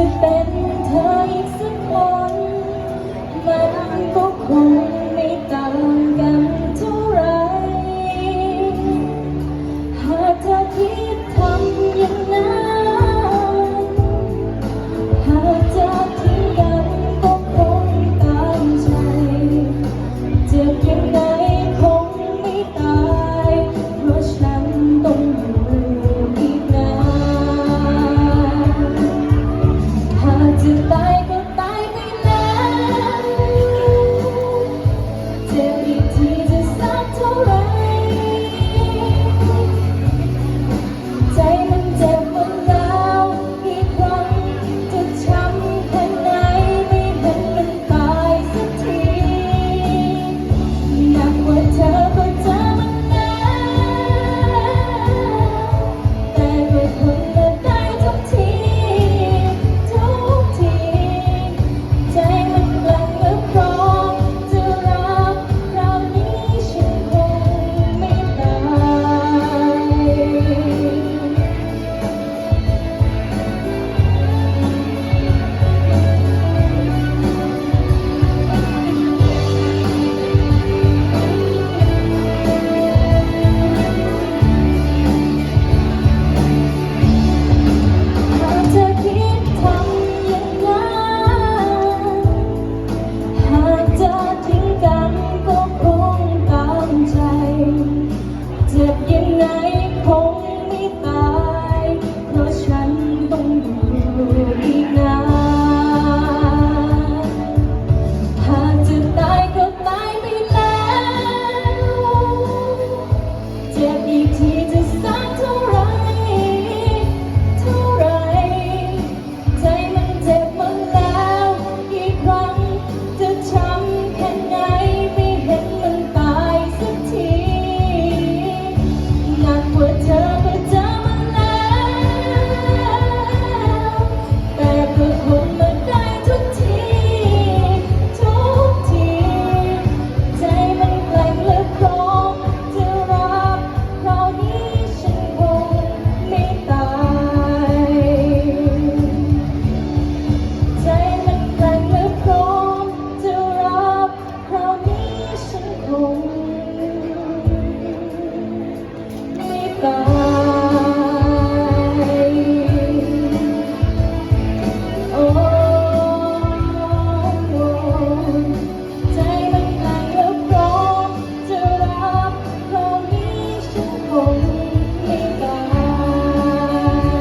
จะเป็น กายโอ้ใจแล้พร้อมจะรับเราะนี้ฉันคงไม่ตา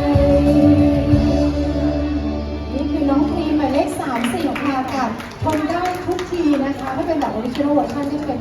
ยนี่คือน้องพรีหมายเลขสามสี่ของค่ะทนได้ทุกทีนะคะถ้าเป็นแบบออริจินอลเวอร์ชันนี่เป็น